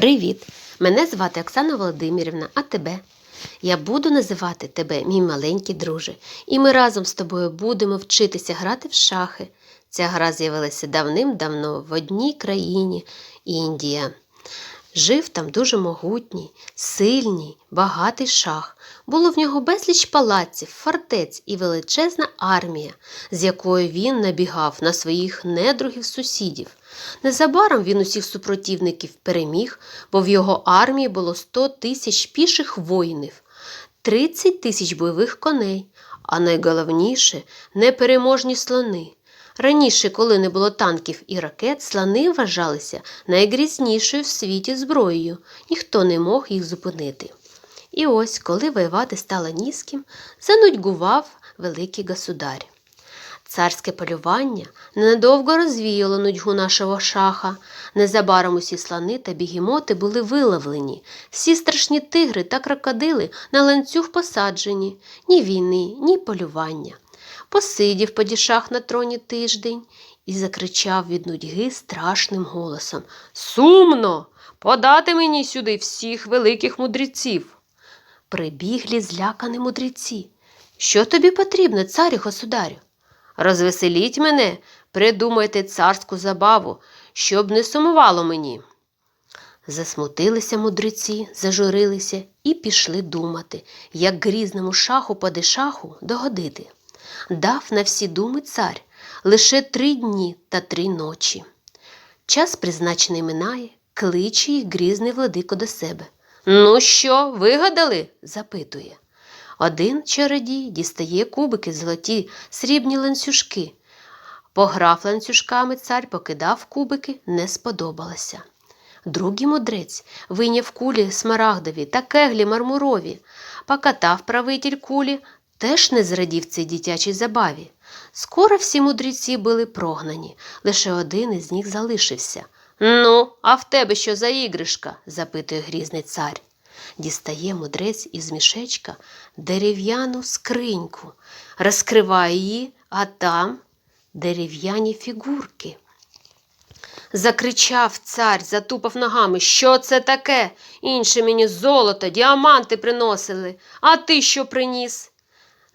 Привіт! Мене звати Оксана Володимирівна, а тебе? Я буду називати тебе, мій маленький друже, і ми разом з тобою будемо вчитися грати в шахи. Ця гра з'явилася давним-давно в одній країні Індія. Жив там дуже могутній, сильний, багатий шах. Було в нього безліч палаців, фортець і величезна армія, з якою він набігав на своїх недругів сусідів. Незабаром він усіх супротивників переміг, бо в його армії було 100 тисяч піших воїнів, 30 тисяч бойових коней, а найголовніше непереможні слони. Раніше, коли не було танків і ракет, слони вважалися найгрізнішою в світі зброєю, ніхто не мог їх зупинити. І ось, коли воювати стало ні занудьгував великий государь. Царське полювання ненадовго розвіяло нудьгу нашого шаха. Незабаром усі слони та бігімоти були виловлені, всі страшні тигри та крокодили на ланцюг посаджені, ні війни, ні полювання. Посидів падішах на троні тиждень і закричав від нудьги страшним голосом Сумно! Подати мені сюди всіх великих мудреців. Прибіглі злякані мудреці. Що тобі потрібно, царю государю? Розвеселіть мене, придумайте царську забаву, щоб не сумувало мені. Засмутилися мудреці, зажурилися і пішли думати, як грізному шаху падишаху догодити. Дав на всі думи цар лише три дні та три ночі. Час призначений минає, кличе їх грізний владико до себе. Ну що, вигадали? запитує. Один чародій дістає кубики золоті, срібні ланцюжки. Пограв ланцюжками цар, покидав кубики, не сподобалося. Другий мудрець вийняв кулі смарагдові та кеглі мармурові, покатав правитель кулі, теж не зрадів цій дитячій забаві. Скоро всі мудреці були прогнані, лише один із них залишився. Ну, а в тебе що за іграшка? запитує грізний цар. Дістає мудрець із мішечка дерев'яну скриньку, розкриває її, а там дерев'яні фігурки. Закричав цар, затупав ногами. Що це таке? Інші мені золото, діаманти приносили. А ти що приніс?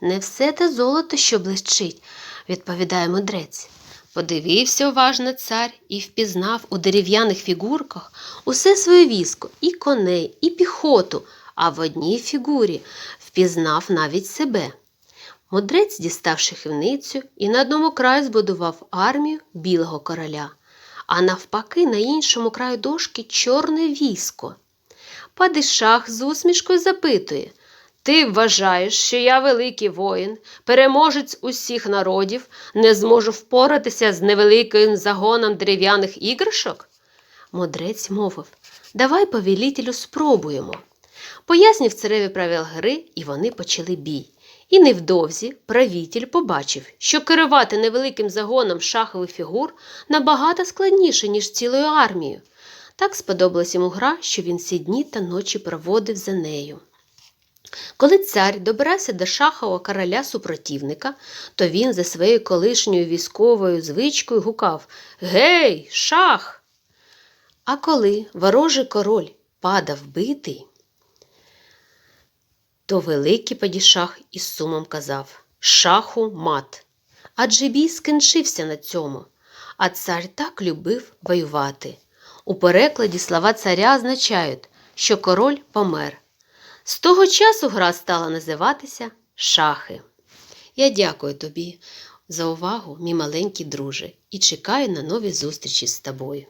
Не все те золото, що блищить, відповідає мудрець. Подивився уважно цар і впізнав у дерев'яних фігурках усе своє військо, і коней, і піхоту, а в одній фігурі впізнав навіть себе. Мудрець дістав шахівницю і на одному краю збудував армію білого короля, а навпаки, на іншому краю дошки чорне військо. Падишах з усмішкою запитує Ти вважаєш, що я великий воїн, переможець усіх народів, не зможу впоратися з невеликим загоном дерев'яних іграшок? Мудрець мовив Давай, повелітелю, спробуємо. Пояснив цареві правил гри, і вони почали бій. І невдовзі правитель побачив, що керувати невеликим загоном шахових фігур набагато складніше, ніж цілою армією. Так сподобалась йому гра, що він всі дні та ночі проводив за нею. Коли цар добирався до шахового короля супротивника, то він за своєю колишньою військовою звичкою гукав Гей, шах! А коли ворожий король падав битий, то великий падішах із сумом казав Шаху мат. Адже бій скінчився на цьому, а цар так любив воювати. У перекладі слова царя означають, що король помер. З того часу гра стала називатися Шахи. Я дякую тобі за увагу, мій маленький друже, і чекаю на нові зустрічі з тобою.